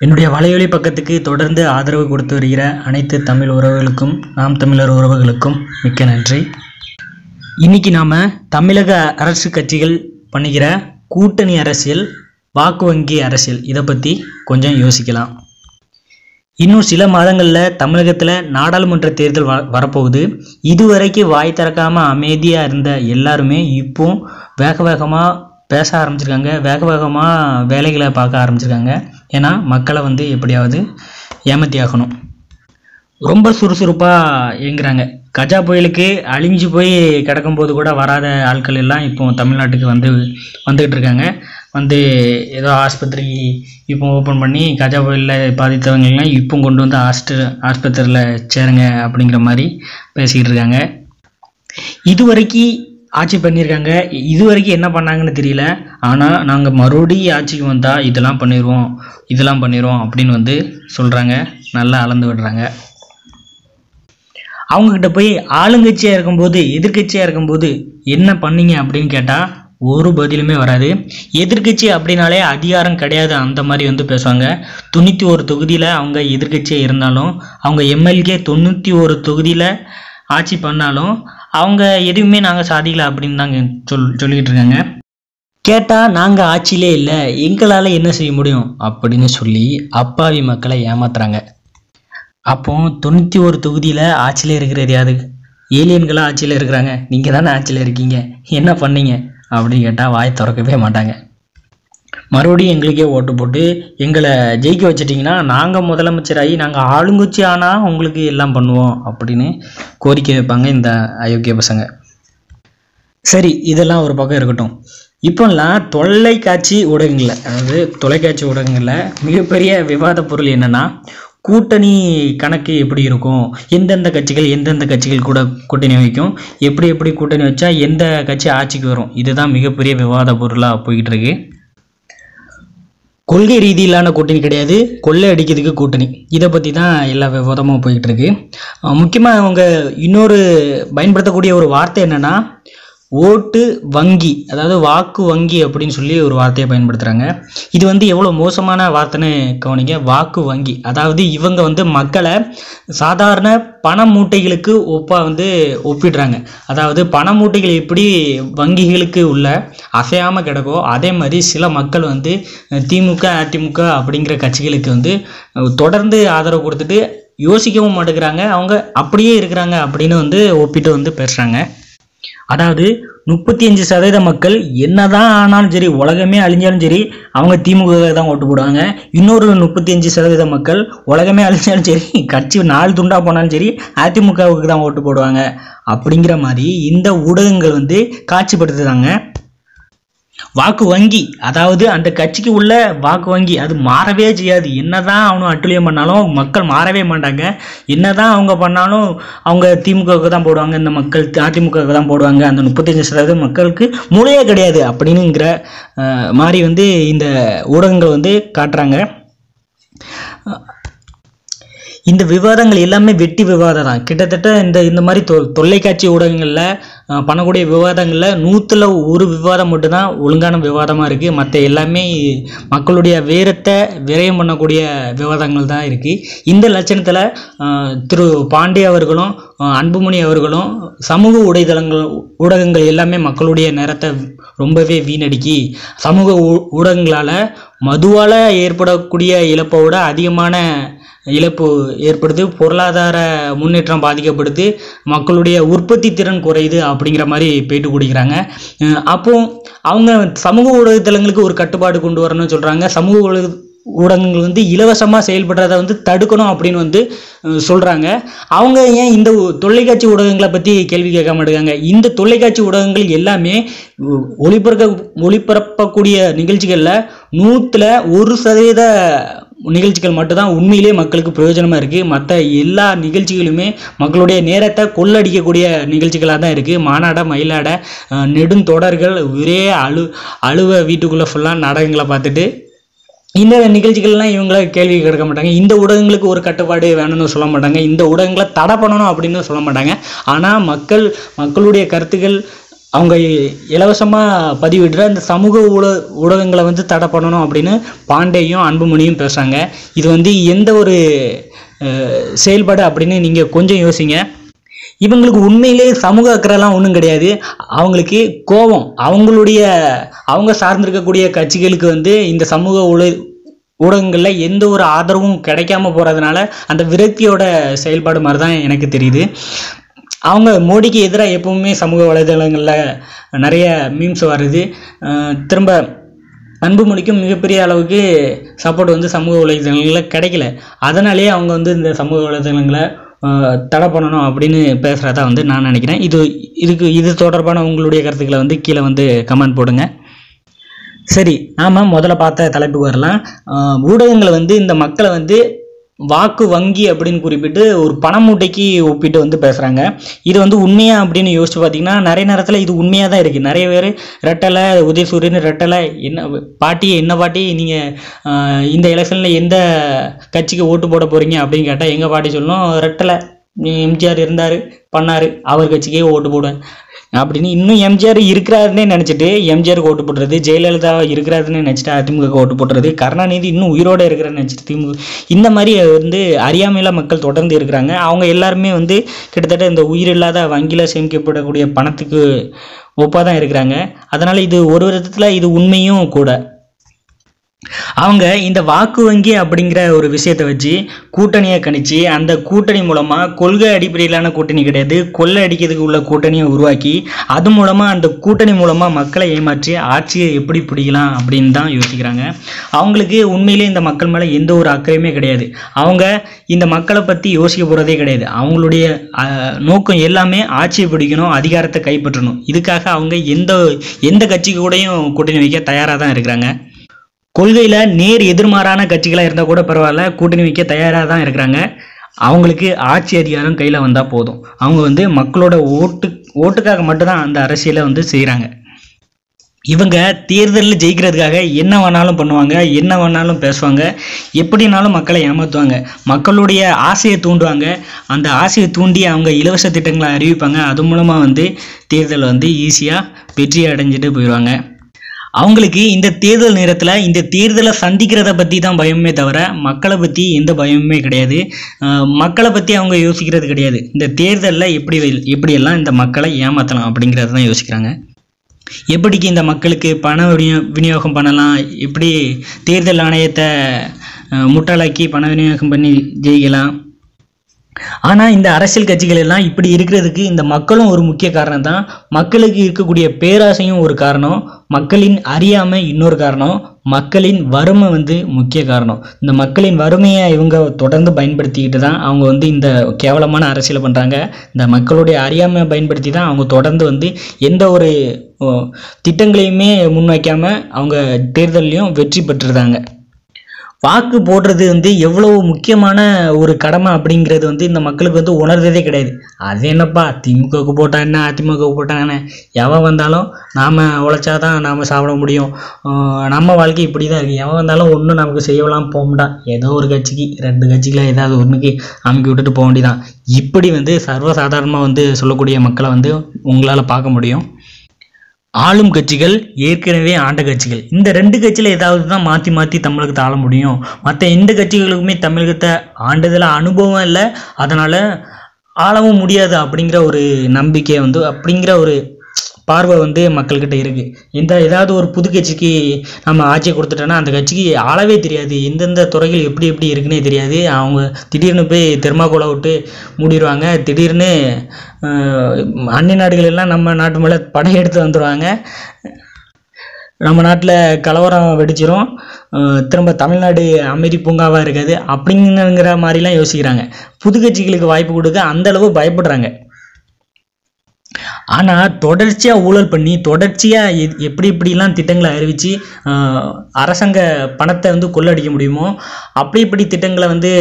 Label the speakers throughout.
Speaker 1: என்னுடைய வலையொலி பக்கத்துக்கு தொடர்ந்து ஆதரவு கொடுத்து வருகிற அனைத்து தமிழ் உறவுகளுக்கும் நாம் தமிழர் உறவுகளுக்கும் மிக்க நன்றி. இன்னைக்கு நாம தமிழக அரசு கட்சிகள் பண்ணுகிற கூட்டணி அரசியல் வாக்கு வங்கி அரசியல் இதை பற்றி கொஞ்சம் யோசிக்கலாம். இன்னும் சில மாதங்களில் தமிழகத்தில் நாடாளுமன்ற தேர்தல் வ வரப்போகுது. இதுவரைக்கும் வாய் திறக்காமல் அமைதியாக இருந்த எல்லாருமே இப்போ வேக வேகமாக பேச ஆரம்பிச்சிருக்காங்க. வேக வேகமாக வேலைகளை பார்க்க ஆரம்பிச்சிருக்காங்க. ஏன்னா மக்களை வந்து எப்படியாவது ஏமாத்தி ஆகணும். ரொம்ப சுறுசுறுப்பாக இயங்குறாங்க. கஜா புயலுக்கு அழிஞ்சு போய் கிடக்கும்போது கூட வராத ஆட்கள் எல்லாம் இப்போ தமிழ்நாட்டுக்கு வந்து வந்துக்கிட்டு இருக்காங்க. வந்து ஏதோ ஆஸ்பத்திரி இப்போ ஓப்பன் பண்ணி கஜா புயலில் பாதித்தவங்கெல்லாம் இப்போ கொண்டு வந்து ஹாஸ்ட ஆஸ்பத்திரியில் சேருங்க அப்படிங்கிற மாதிரி பேசிக்கிட்டு இருக்காங்க. இதுவரைக்கும் ஆட்சி பண்ணியிருக்காங்க. இது வரைக்கும் என்ன பண்ணாங்கன்னு தெரியல. ஆனால் நாங்கள் மறுபடியும் ஆட்சிக்கு வந்தால் இதெல்லாம் பண்ணிடுவோம் இதெல்லாம் பண்ணிடுவோம் அப்படின்னு வந்து சொல்கிறாங்க நல்லா அளந்து விடுறாங்க. அவங்கக்கிட்ட போய் ஆளுங்கட்சியாக இருக்கும்போது எதிர்க்கட்சியாக இருக்கும்போது என்ன பண்ணீங்க அப்படின்னு கேட்டால் ஒரு பதிலுமே வராது. எதிர்க்கட்சி அப்படின்னாலே அதிகாரம் கிடையாது அந்த மாதிரி வந்து பேசுவாங்க. தொண்ணூற்றி ஒரு தொகுதியில் அவங்க எதிர்க்கட்சியாக இருந்தாலும் அவங்க எம்எல்கே தொண்ணூற்றி ஒரு தொகுதியில் ஆட்சி பண்ணாலும் அவங்க எதுவுமே நாங்கள் சாதிக்கல அப்படின்னு தாங்க சொல் சொல்லிக்கிட்டு இருக்காங்க கேட்டால் நாங்கள் ஆட்சியிலே இல்லை எங்களால் என்ன செய்ய முடியும்? அப்படின்னு சொல்லி அப்பாவி மக்களை ஏமாத்துறாங்க. அப்போ தொண்ணூற்றி ஒரு தொகுதியில் ஆட்சியில் இருக்கிறது யாரு? ஏலியன்களாக ஆட்சியில் இருக்கிறாங்க. நீங்கள் தானே ஆட்சியில் இருக்கீங்க. என்ன பண்ணீங்க? அப்படின்னு கேட்டால் வாய் திறக்கவே மாட்டாங்க. மறுபடியும் எங்களுக்கே ஓட்டு போட்டு எங்களை ஜெயிக்க வச்சிட்டிங்கன்னா நாங்கள் முதலமைச்சராகி நாங்கள் ஆளுங்கட்சி ஆனால் உங்களுக்கு எல்லாம் பண்ணுவோம் அப்படின்னு கோரிக்கை வைப்பாங்க இந்த அயோக்கிய பசங்க. சரி இதெல்லாம் ஒரு பக்கம் இருக்கட்டும். இப்போல்லாம் தொலைக்காட்சி ஊடகங்களில் அதாவது தொலைக்காட்சி ஊடகங்களில் மிகப்பெரிய விவாத பொருள் என்னென்னா கூட்டணி கணக்கு எப்படி இருக்கும்? எந்தெந்த கட்சிகள் எந்தெந்த கட்சிகள் கூட கூட்டணி வைக்கும் எப்படி எப்படி கூட்டணி வச்சா எந்த கட்சி ஆட்சிக்கு வரும்? இதுதான் மிகப்பெரிய விவாத பொருளாக போய்கிட்டு இருக்கு. கொள்கை ரீதியிலான கூட்டணி கிடையாது. கொள்ளை அடிக்கிறதுக்கு கூட்டணி. இதை பற்றி தான் எல்லா விவாதமும் போய்கிட்டு இருக்கு. முக்கியமாக அவங்க இன்னொரு பயன்படுத்தக்கூடிய ஒரு வார்த்தை என்னென்னா ஓட்டு வங்கி அதாவது வாக்கு வங்கி அப்படின்னு சொல்லி ஒரு வார்த்தையை பயன்படுத்துகிறாங்க இது வந்து எவ்வளோ மோசமான வார்த்தைன்னு கவனிங்க. வாக்கு வங்கி அதாவது இவங்க வந்து மக்களை சாதாரண பண மூட்டைகளுக்கு ஒப்பாக வந்து ஒப்பிடுறாங்க. அதாவது பண மூட்டைகள் எப்படி வங்கிகளுக்கு உள்ள அசையாமல் கிடக்கோ அதே மாதிரி சில மக்கள் வந்து திமுக அதிமுக அப்படிங்கிற கட்சிகளுக்கு வந்து தொடர்ந்து ஆதரவு கொடுத்துட்டு யோசிக்கவும் மாட்டேங்கிறாங்க. அவங்க அப்படியே இருக்கிறாங்க அப்படின்னு வந்து ஒப்பிட்டு வந்து பேசுகிறாங்க அதாவது முப்பத்தி அஞ்சு சதவீத மக்கள் என்னதான் ஆனாலும் சரி உலகமே அழிஞ்சாலும் சரி அவங்க திமுக தான் ஓட்டு போடுவாங்க. இன்னொரு முப்பத்தி அஞ்சு சதவீத மக்கள் உலகமே அழிஞ்சாலும் சரி கட்சி நாலு துண்டா போனாலும் சரி அதிமுகவுக்கு தான் ஓட்டு போடுவாங்க. அப்படிங்கிற மாதிரி இந்த ஊடகங்கள் வந்து காட்சிப்படுத்துதாங்க வாக்கு வங்கி அதாவது அந்த கட்சிக்கு உள்ள வாக்கு வங்கி அது மாறவே செய்யாது. என்னதான் அவனும் அட்டுழியம் பண்ணாலும் மக்கள் மாறவே மாட்டாங்க. என்னதான் அவங்க பண்ணாலும் அவங்க திமுகவுக்கு தான் போடுவாங்க இந்த மக்கள் அதிமுகவுக்கு தான் போடுவாங்க. அந்த முப்பத்தஞ்சு சதவீதம் மக்களுக்கு மூளையே கிடையாது அப்படின்னுங்கிற மாதிரி வந்து இந்த ஊடகங்கள் வந்து காட்டுறாங்க. இந்த விவாதங்கள் எல்லாமே வெட்டி விவாதம் தான். கிட்டத்தட்ட இந்த இந்த மாதிரி தொ தொலைக்காட்சி ஊடகங்களில் பண்ணக்கூடிய விவாதங்களில் நூற்றில் ஒரு விவாதம் மட்டும்தான் ஒழுங்கான விவாதமாக இருக்குது மற்ற எல்லாமே மக்களுடைய வீரத்தை விரயம் பண்ணக்கூடிய விவாதங்கள் தான் இருக்குது இந்த லட்சணத்தில் திரு பாண்டே அவர்களும் அன்புமணி அவர்களும் சமூக ஊடகங்கள் ஊடகங்கள் எல்லாமே மக்களுடைய நேரத்தை ரொம்பவே வீணடிக்கி சமூக ஊடகங்களால் மதுவால் ஏற்படக்கூடிய இழப்பை விட அதிகமான இழப்பு ஏற்படுது. பொருளாதார முன்னேற்றம் பாதிக்கப்படுது. மக்களுடைய உற்பத்தி திறன் குறையுது அப்படிங்கிற மாதிரி பேட்டு கொடுக்குறாங்க. அப்போ அவங்க சமூக ஊடகத்தலங்களுக்கு ஒரு கட்டுப்பாடு கொண்டு வரணும்னு சொல்கிறாங்க சமூக ஊடக ஊடகங்கள் வந்து இலவசமாக செயல்படுறதை வந்து தடுக்கணும் அப்படின்னு வந்து சொல்கிறாங்க அவங்க ஏன் இந்த தொலைக்காட்சி ஊடகங்களை பற்றி கேள்வி கேட்க மாட்டேங்காங்க இந்த தொலைக்காட்சி ஊடகங்கள் எல்லாமே ஒளிபரப்ப ஒளிபரப்பக்கூடிய நிகழ்ச்சிகளில் நூற்றில் ஒரு சதவீத நிகழ்ச்சிகள் மட்டும்தான் உண்மையிலேயே மக்களுக்கு பிரயோஜனமாக இருக்குது மற்ற எல்லா நிகழ்ச்சிகளுமே மக்களுடைய நேரத்தை கொள்ளடிக்கக்கூடிய நிகழ்ச்சிகளாக தான் இருக்குது மாநாட மயிலாட நெடுந்தொடர்கள் ஒரே அழு அழுவ வீட்டுக்குள்ளே ஃபுல்லாக நாடகங்களை பார்த்துட்டு இந்த நிகழ்ச்சிகள்லாம் இவங்கள கேள்வி கேட்க மாட்டாங்க. இந்த ஊடகங்களுக்கு ஒரு கட்டுப்பாடு வேணும்னு சொல்ல மாட்டாங்க. இந்த ஊடகங்களை தடை பண்ணணும் அப்படின்னு சொல்ல மாட்டாங்க. ஆனால் மக்கள் மக்களுடைய கருத்துக்கள் அவங்க இலவசமாக பதிவிடுற இந்த சமூக ஊட ஊடகங்களை வந்து தடை பண்ணணும் அப்படின்னு பாண்டேயும் அன்புமணியும் பேசுகிறாங்க இது வந்து எந்த ஒரு செயல்பாடு அப்படின்னு நீங்கள் கொஞ்சம் யோசிங்க. இவங்களுக்கு உண்மையிலே சமூக அக்கறைலாம் ஒன்றும் கிடையாது. அவங்களுக்கு கோபம். அவங்களுடைய அவங்க சார்ந்திருக்கக்கூடிய கட்சிகளுக்கு வந்து இந்த சமூக ஊட ஊடகங்களில் எந்த ஒரு ஆதரவும் கிடைக்காம போகிறதுனால அந்த விரக்தியோட செயல்பாடு மாதிரி தான் எனக்கு தெரியுது. அவங்க மோடிக்கு எதிராக எப்பவுமே சமூக வலைதளங்களில் நிறைய மீம்ஸ் வருது. திரும்ப திரும்ப அன்புமணிக்கும் மிகப்பெரிய அளவுக்கு சப்போர்ட் வந்து சமூக வலைதளங்களில் கிடைக்கல. அதனாலேயே அவங்க வந்து இந்த சமூக வலைதளங்களை தடை பண்ணணும் அப்படின்னு பேசுகிறதா வந்து நான் நினைக்கிறேன். இது இதுக்கு இது தொடர்பான உங்களுடைய கருத்துக்களை வந்து கீழே வந்து கமெண்ட் போடுங்க. சரி நாம் முதல்ல பார்த்த தலைப்புக்கு வரலாம். ஊடகங்களை வந்து இந்த மக்களை வந்து வாக்கு வங்கி அப்படின்னு குறிப்பிட்டு ஒரு பணமூட்டைக்கு ஒப்பிட்டு வந்து பேசுகிறாங்க இது வந்து உண்மையா அப்படின்னு யோசிச்சு பார்த்தீங்கன்னா நிறைய நேரத்தில் இது உண்மையாக தான் இருக்குது நிறைய பேர் ரெட்டலை உதயசூரியன் ரெட்டலை என்ன பாட்டி என்ன பாட்டி நீங்கள் இந்த எலெக்ஷனில் எந்த கட்சிக்கு ஓட்டு போட போகிறீங்க அப்படின்னு கேட்டால் எங்கள் பாட்டி சொல்லணும் ரெட்டலை எம்ஜிஆர் இருந்தார் பண்ணார் அவர் கட்சிக்கே ஓட்டு போடுவேன். அப்படின்னு இன்னும் எம்ஜிஆர் இருக்கிறாருன்னே நினச்சிட்டு எம்ஜிஆருக்கு ஓட்டு போடுறது ஜெயலலிதா இருக்கிறாருன்னு நினச்சிட்டு அதிமுக ஓட்டு போடுறது கருணாநிதி இன்னும் உயிரோடு இருக்கிறான்னு நினச்சிட்டு திமுக இந்த மாதிரி வந்து அறியாமையில மக்கள் தொடர்ந்து இருக்கிறாங்க. அவங்க எல்லாருமே வந்து கிட்டத்தட்ட இந்த உயிரில்லாத வங்கியில் சேமிக்கப்படக்கூடிய பணத்துக்கு ஒப்பாக தான் இருக்கிறாங்க. அதனால் இது ஒரு விதத்தில் இது உண்மையும் கூட. அவங்க இந்த வாக்கு வங்கி அப்படிங்கிற ஒரு விஷயத்தை வச்சு கூட்டணியை கணிச்சு அந்த கூட்டணி மூலமாக கொள்கை அடிப்படையிலான கூட்டணி கிடையாது கொள்ளை அடிக்கிறதுக்கு உள்ள கூட்டணியை உருவாக்கி அது மூலமாக அந்த கூட்டணி மூலமாக மக்களை ஏமாற்றி ஆட்சியை எப்படி பிடிக்கலாம் அப்படின்னு தான் யோசிக்கிறாங்க. அவங்களுக்கு உண்மையிலே இந்த மக்கள் மேலே எந்த ஒரு அக்கறையுமே கிடையாது. அவங்க இந்த மக்களை பற்றி யோசிக்க போகிறதே கிடையாது. அவங்களுடைய நோக்கம் எல்லாமே ஆட்சியை பிடிக்கணும் அதிகாரத்தை கைப்பற்றணும். இதுக்காக அவங்க எந்த எந்த கட்சிக்கு கூடயும் கூட்டணி வைக்க தயாராக தான் இருக்கிறாங்க. கொள்கையில் நேர் எதிர்மாறான கட்சிகளாக இருந்தால் கூட பரவாயில்ல கூட்டணி வைக்க தயாராக தான் இருக்கிறாங்க. அவங்களுக்கு ஆட்சி அதிகாரம் கையில் வந்தால் போதும். அவங்க வந்து மக்களோட ஓட்டு ஓட்டுக்காக மட்டும்தான் அந்த அரசியலை வந்து செய்கிறாங்க இவங்க தேர்தலில் ஜெயிக்கிறதுக்காக என்ன வேணாலும் பண்ணுவாங்க என்ன வேணாலும் பேசுவாங்க எப்படினாலும் மக்களை ஏமாற்றுவாங்க மக்களுடைய ஆசையை தூண்டுவாங்க. அந்த ஆசையை தூண்டி அவங்க இலவச திட்டங்களை அறிவிப்பாங்க. அது மூலமாக வந்து தேர்தல் வந்து ஈஸியாக வெற்றி அடைஞ்சிட்டு போயிடுவாங்க. அவங்களுக்கு இந்த தேர்தல் நேரத்தில் இந்த தேர்தலை சந்திக்கிறத பற்றி தான் பயமே தவிர மக்களை பற்றி எந்த பயமுமே கிடையாது. மக்களை பற்றி அவங்க யோசிக்கிறது கிடையாது. இந்த தேர்தலில் எப்படி எப்படியெல்லாம் இந்த மக்களை ஏமாற்றலாம் அப்படிங்கிறது தான் யோசிக்கிறாங்க. எப்படிக்கு இந்த மக்களுக்கு பண விநியோ விநியோகம் பண்ணலாம்? எப்படி தேர்தல் ஆணையத்தை முட்டாளாக்கி பண விநியோகம் பண்ணி ஜெயிக்கலாம்? ஆனால் இந்த அரசியல் கட்சிகள் எல்லாம் இப்படி இருக்கிறதுக்கு இந்த மக்களும் ஒரு முக்கிய காரணம் தான். மக்களுக்கு இருக்கக்கூடிய பேராசையும் ஒரு காரணம். மக்களின் அறியாமை இன்னொரு காரணம். மக்களின் வறுமை வந்து முக்கிய காரணம். இந்த மக்களின் வறுமையை இவங்க தொடர்ந்து பயன்படுத்திக்கிட்டு தான் அவங்க வந்து இந்த கேவலமான அரசியலை பண்ணுறாங்க இந்த மக்களுடைய அறியாமையை பயன்படுத்தி தான் அவங்க தொடர்ந்து வந்து எந்த ஒரு திட்டங்களையுமே முன்வைக்காமல் அவங்க தேர்தல்லையும் வெற்றி பெற்றுருந்தாங்க வாக்கு போடுறது வந்து எவ்வளவு முக்கியமான ஒரு கடமை அப்படிங்கிறது வந்து இந்த மக்களுக்கு வந்து உணர்றதே கிடையாது. அது என்னப்பா திமுகவுக்கு போட்டா என்ன அதிமுகவுக்கு போட்டா என்ன? எவன் வந்தாலும் நாம் உழைச்சாதான் நாம் சாப்பிட முடியும். நம்ம வாழ்க்கை இப்படி தான் இருக்குது எவன் வந்தாலும் ஒன்றும் நமக்கு செய்யலாம் போக முடியாது ஏதோ ஒரு கட்சிக்கு ரெண்டு கட்சிகளை ஏதாவது ஒன்றுக்கு அமுக்கி விட்டுட்டு போக வேண்டியதான் இப்படி வந்து சர்வசாதாரணமாக வந்து சொல்லக்கூடிய மக்களை வந்து உங்களால் பார்க்க முடியும். ஆளும் கட்சிகள் ஏற்கனவே ஆண்ட கட்சிகள். இந்த ரெண்டு கட்சியில் ஏதாவது தான் மாற்றி மாற்றி தமிழகத்தை ஆள முடியும். மற்ற எந்த கட்சிகளுக்குமே தமிழகத்தை ஆண்டதில் அனுபவம் இல்லை. அதனால் ஆளவும் முடியாது அப்படிங்கிற ஒரு நம்பிக்கை வந்து அப்படிங்கிற ஒரு பார்வை வந்து மக்கள்கிட்ட இருக்குது இந்த ஏதாவது ஒரு புது கட்சிக்கு நம்ம ஆட்சியை கொடுத்துட்டோன்னா அந்த கட்சிக்கு ஆளவே தெரியாது. எந்தெந்த துறைகள் எப்படி எப்படி இருக்குன்னே தெரியாது. அவங்க திடீர்னு போய் தெர்மாக்கோலை விட்டு மூடிடுவாங்க. திடீர்னு அந்நிய நாடுகள் எல்லாம் நம்ம நாட்டு மேலே படையெடுத்து வந்துடுவாங்க நம்ம நாட்டில் கலவரம் வெடிச்சிரும். திரும்ப தமிழ்நாடு அமைதி பூங்காவாக இருக்காது. அப்படிங்கிற மாதிரிலாம் யோசிக்கிறாங்க. புது கட்சிகளுக்கு வாய்ப்பு கொடுக்க அந்த அளவு பயப்படுறாங்க. ஆனால் தொடர்ச்சியாக ஊழல் பண்ணி தொடர்ச்சியாக எப்படி எப்படிலாம் திட்டங்களை அறிவித்து அரசாங்க பணத்தை வந்து கொள்ளடிக்க முடியுமோ அப்படி இப்படி திட்டங்களை வந்து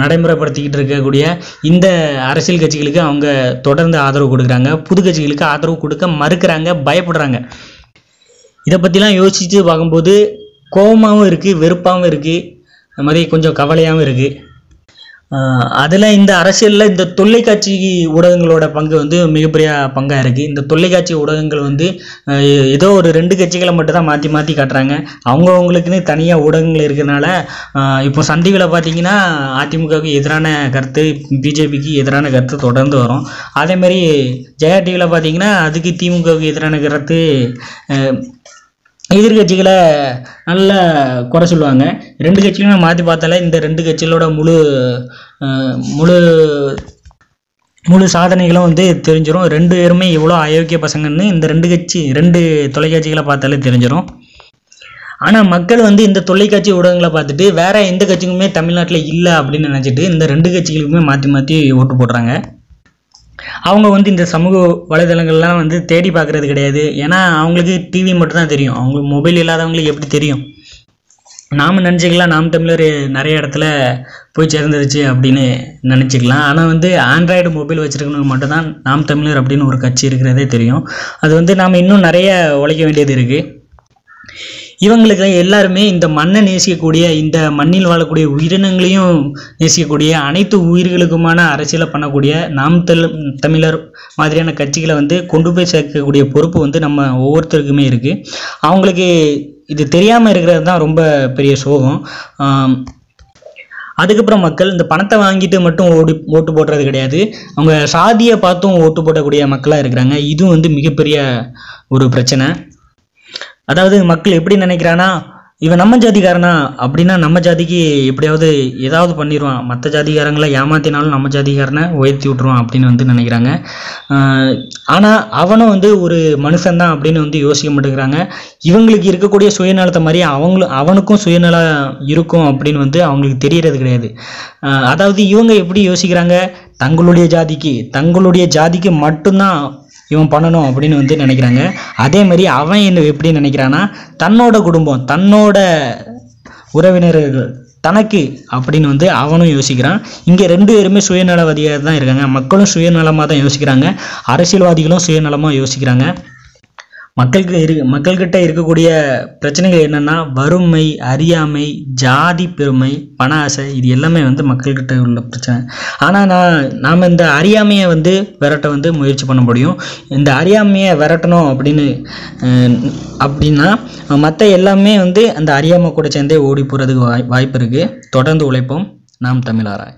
Speaker 1: நடைமுறைப்படுத்திக்கிட்டு இருக்கக்கூடிய இந்த அரசியல் கட்சிகளுக்கு அவங்க தொடர்ந்து ஆதரவு கொடுக்குறாங்க. புது கட்சிகளுக்கு ஆதரவு கொடுக்க மறுக்கிறாங்க பயப்படுறாங்க. இதை பற்றிலாம் யோசித்து பார்க்கும்போது கோபமாகவும் இருக்குது வெறுப்பாகவும் இருக்குது அது மாதிரி கொஞ்சம் கவலையாகவும் இருக்குது அதில் இந்த அரசியலில் இந்த தொல்லைக்காட்சி ஊடகங்களோட பங்கு வந்து மிகப்பெரிய பங்காக இருக்குது இந்த தொல்லைக்காட்சி ஊடகங்கள் வந்து ஏதோ ஒரு ரெண்டு கட்சிகளை மட்டும் தான் மாற்றி மாற்றி காட்டுறாங்க. அவங்கவுங்களுக்குன்னு தனியாக ஊடகங்கள் இருக்கிறதுனால இப்போ சன் டிவியில் பார்த்தீங்கன்னா அதிமுகவுக்கு எதிரான கருத்து பிஜேபிக்கு எதிரான கருத்து தொடர்ந்து வரும். அதேமாதிரி ஜெயா டிவியில் பார்த்தீங்கன்னா அதுக்கு திமுகவுக்கு எதிரான கருத்து எதிர்கட்சிகளை நல்ல குறை சொல்லுவாங்க. ரெண்டு கட்சிகளுமே மாற்றி பார்த்தாலே இந்த ரெண்டு கட்சிகளோட முழு முழு முழு சாதனைகளும் வந்து தெரிஞ்சிடும் ரெண்டு பேருமே இவ்வளோ அயோக்கிய பசங்கன்னு இந்த ரெண்டு கட்சி ரெண்டு தொலைக்காட்சிகளை பார்த்தாலே தெரிஞ்சிடும் ஆனால் மக்கள் வந்து இந்த தொலைக்காட்சி ஊடகங்களை பார்த்துட்டு வேற எந்த கட்சிக்குமே தமிழ்நாட்டில் இல்லை அப்படின்னு நினச்சிட்டு இந்த ரெண்டு கட்சிகளுக்குமே மாற்றி மாற்றி ஓட்டு போடுறாங்க. அவங்க வந்து இந்த சமூக வலைதளங்கள்லாம் வந்து தேடி பார்க்குறது கிடையாது. ஏன்னா அவங்களுக்கு டிவி மட்டும்தான் தெரியும். அவங்க மொபைல் இல்லாதவங்களுக்கு எப்படி தெரியும்? நாம் நினச்சிக்கலாம் நாம் தமிழர் நிறைய இடத்துல போய் சேர்ந்துருச்சு அப்படின்னு நினச்சிக்கலாம். ஆனால் வந்து ஆண்ட்ராய்டு மொபைல் வச்சுருக்கணுக்கு மட்டும்தான் நாம் தமிழர் அப்படின்னு ஒரு கட்சி இருக்கிறதே தெரியும். அது வந்து நாம் இன்னும் நிறைய உழைக்க வேண்டியது இருக்குது இவங்களுக்கு எல்லாருமே இந்த மண்ணை நேசிக்கக்கூடிய இந்த மண்ணில் வாழக்கூடிய உயிரினங்களையும் நேசிக்கக்கூடிய அனைத்து உயிர்களுக்குமான அரசியலை பண்ணக்கூடிய நாம் தமிழர் மாதிரியான கட்சிகளை வந்து கொண்டு போய் சேர்க்கக்கூடிய பொறுப்பு வந்து நம்ம ஒவ்வொருத்தருக்குமே இருக்குது அவங்களுக்கு இது தெரியாமல் இருக்கிறது தான் ரொம்ப பெரிய சோகம். அதுக்கப்புறம் மக்கள் இந்த பணத்தை வாங்கிட்டு மட்டும் ஓடி ஓட்டு போடுறது கிடையாது. அவங்க சாதியை பார்த்தும் ஓட்டு போடக்கூடிய மக்களாக இருக்கிறாங்க. இதுவும் வந்து மிகப்பெரிய ஒரு பிரச்சனை. அதாவது மக்கள் எப்படி நினைக்கிறானா இவன் நம்ம ஜாதிக்காரனா அப்படின்னா நம்ம ஜாதிக்கு எப்படியாவது ஏதாவது பண்ணிடுவான் மற்ற ஜாதிக்காரங்களை ஏமாத்தினாலும் நம்ம ஜாதிக்காரனை உயர்த்தி விட்ருவான் அப்படின்னு வந்து நினைக்கிறாங்க. ஆனால் அவனும் வந்து ஒரு மனுஷன்தான் அப்படின்னு வந்து யோசிக்க மாட்டேங்கிறாங்க. இவங்களுக்கு இருக்கக்கூடிய சுயநலத்தை மாதிரி அவங்களும் அவனுக்கும் சுயநலம் இருக்கும் அப்படின்னு வந்து அவங்களுக்கு தெரியறது கிடையாது. அதாவது இவங்க எப்படி யோசிக்கிறாங்க? தங்களுடைய ஜாதிக்கு தங்களுடைய ஜாதிக்கு மட்டும்தான் இவன் பண்ணணும் அப்படின்னு வந்து நினைக்கிறாங்க. அதே மாதிரி அவன் என்ன எப்படி நினைக்கிறான்னா தன்னோட குடும்பம் தன்னோட உறவினர்கள் தனக்கு அப்படின்னு வந்து அவனும் யோசிக்கிறான். இங்கே ரெண்டு பேருமே சுயநலவாதியாக தான் இருக்காங்க. மக்களும் சுயநலமாக தான் யோசிக்கிறாங்க. அரசியல்வாதிகளும் சுயநலமாக யோசிக்கிறாங்க. மக்களுக்கு இரு மக்கள்கிட்ட இருக்கக்கூடிய பிரச்சனைகள் என்னென்னா வறுமை அறியாமை ஜாதி பெருமை பண ஆசை இது எல்லாமே வந்து மக்கள்கிட்ட உள்ள பிரச்சனை. ஆனால் நான் நாம் இந்த அறியாமையை வந்து விரட்ட வந்து முயற்சி பண்ண முடியும். இந்த அறியாமையை விரட்டணும் அப்படின்னு அப்படின்னா மற்ற எல்லாமே வந்து அந்த அறியாமை கூட சேர்ந்தே ஓடி போகிறதுக்கு வாய் வாய்ப்பு இருக்குது தொடர்ந்து உழைப்போம். நாம் தமிழாராய்.